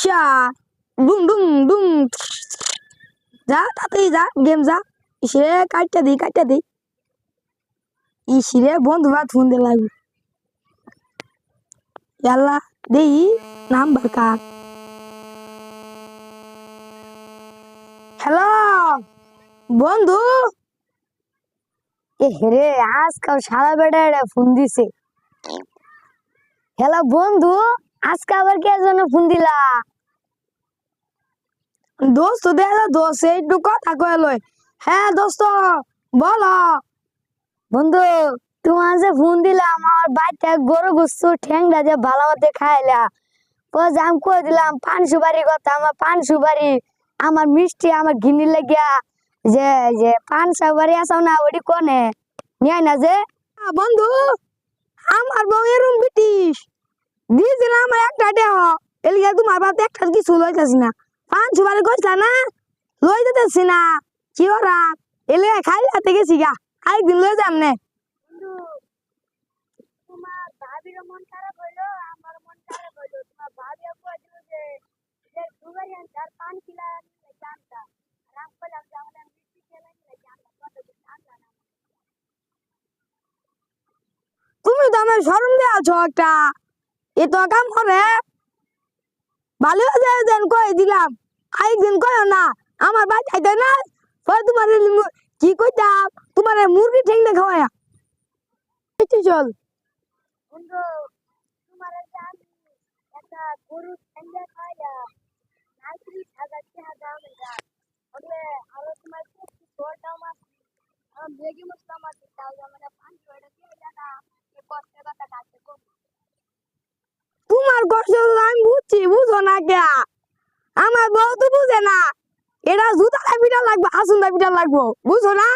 ইসা ডুম ডুম ডুম যা তাতেই যা গেম যা ইসে কাটটা দিই কাটটা দিই ইসিরে বন্ধু বা ফোন দিয়ে লাগবে ইয়াল্লা দেই নাম্বার কার হ্যালো বন্ধু এ রে আজকাল সারা বেটা ফোন দিছে হ্যালো বন্ধু আজকে আবার কে জন্য ফোন দিলা? দোস্ত দেখা দোস্ত একটু কথা কয়ে হ্যাঁ দোস্ত বলো। বন্ধু তোমার যে ফোন দিলাম আমার বাড়িতে গরু গুস্তু ঠেংটা যে ভালো মতো খাইলা। পরে আমি কয়ে দিলাম পান সুপারি কথা আমার পান সুপারি আমার মিষ্টি আমার ঘিনি লাগিয়া যে যে পান সুপারি আসাও না ওটি কোনে? নিয়ে না যে। বন্ধু আমার বউ এরম ব্রিটিশ। দিয়েছিলাম একটা এলিয়া, তোমার বাপ একটা কিছু লইতেছি না। পান সুপারি কইসলা না লই না। কি ওরা এলে খাই হাতে গেছি গা। আরেকদিন লই যাম নে। কইছিল তুমি তো আমার শরম দিয়ে আছো একটা। এ তো কাম করে? ভালো দেন কই দিলাম। আরেকদিন কইও না। আমার বাড়ি খাইতে না পরে তোমার কি কইতাম? তোমার মুরগি ঠেং না খাওয়ায়া চল। বন্ধু আমি বুঝছি বুঝো না কে আমার বউ তো বুঝে না। এটা জুতা পিঠা লাগবে, আসুন পিঠা লাগবো, বুঝো না?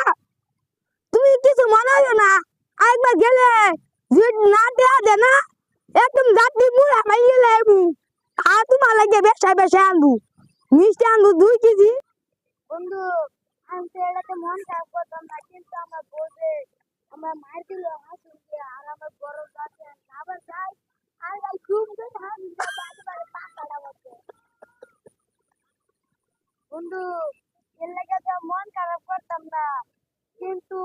তুমি কিছু মনে হয় না? আরেকবার গেলে না দেয়া দে না, একদম জাতি মুড়া মাইয়ে লাগবো আর তোমার লাগে বেসা বেসা আনব। মিষ্টি আনব দুই কেজি। বন্ধু আমি তো এটাতে মন খারাপ করতাম না, কিন্তু আমার বউকে আমার মার দিল হাসুন দিয়ে আর আমার বড় গাছে আবার যাই আর যাই ঘুম করে হাসুন দিয়ে বাড়ি বাড়ি পাকাটা বসে বন্ধু এর লেগে তো মন খারাপ করতাম না। কিন্তু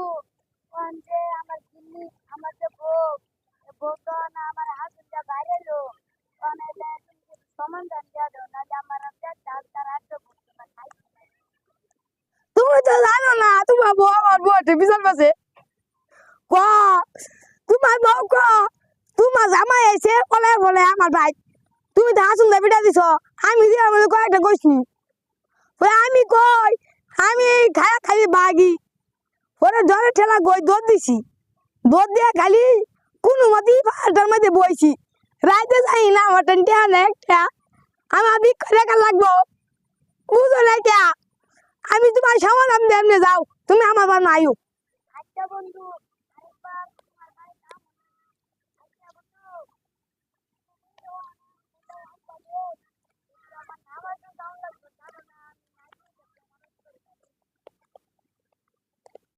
কোন যে আমার জিনিস আমার যে বউ তো না আমার হাসুন দিয়ে বাইরে এলো দেন দিয়ে দাও, নাহলে আমার একটা চার চার আটটা করতে তুমি তো জানো না, তোমার বউ আমার বউ টিভিশন বসে ক, তোমার বউ ক, তোমার জামাই এসে বলে বলে আমার ভাই, তুমি তো হাসুন পিঠা দিছ, আমি দিয়ে আমাদের কয়েকটা কইছি। আমি কই? আমি খায়া খালি বাগি। ওরে জ্বরে ঠেলা গই দৌড় দিছি। দৌড় দিয়ে খালি কোনো মতে পাহাড়টার মধ্যে বইছি। রাইতে যাই না, আমার টেন্টে একটা। আমার বিক্ষ রেখা লাগবো। বুঝো না কে আমি তোমার সমাধান দেমনে যাও। তুমি আমার বাড়ি আইও। আচ্ছা বন্ধু।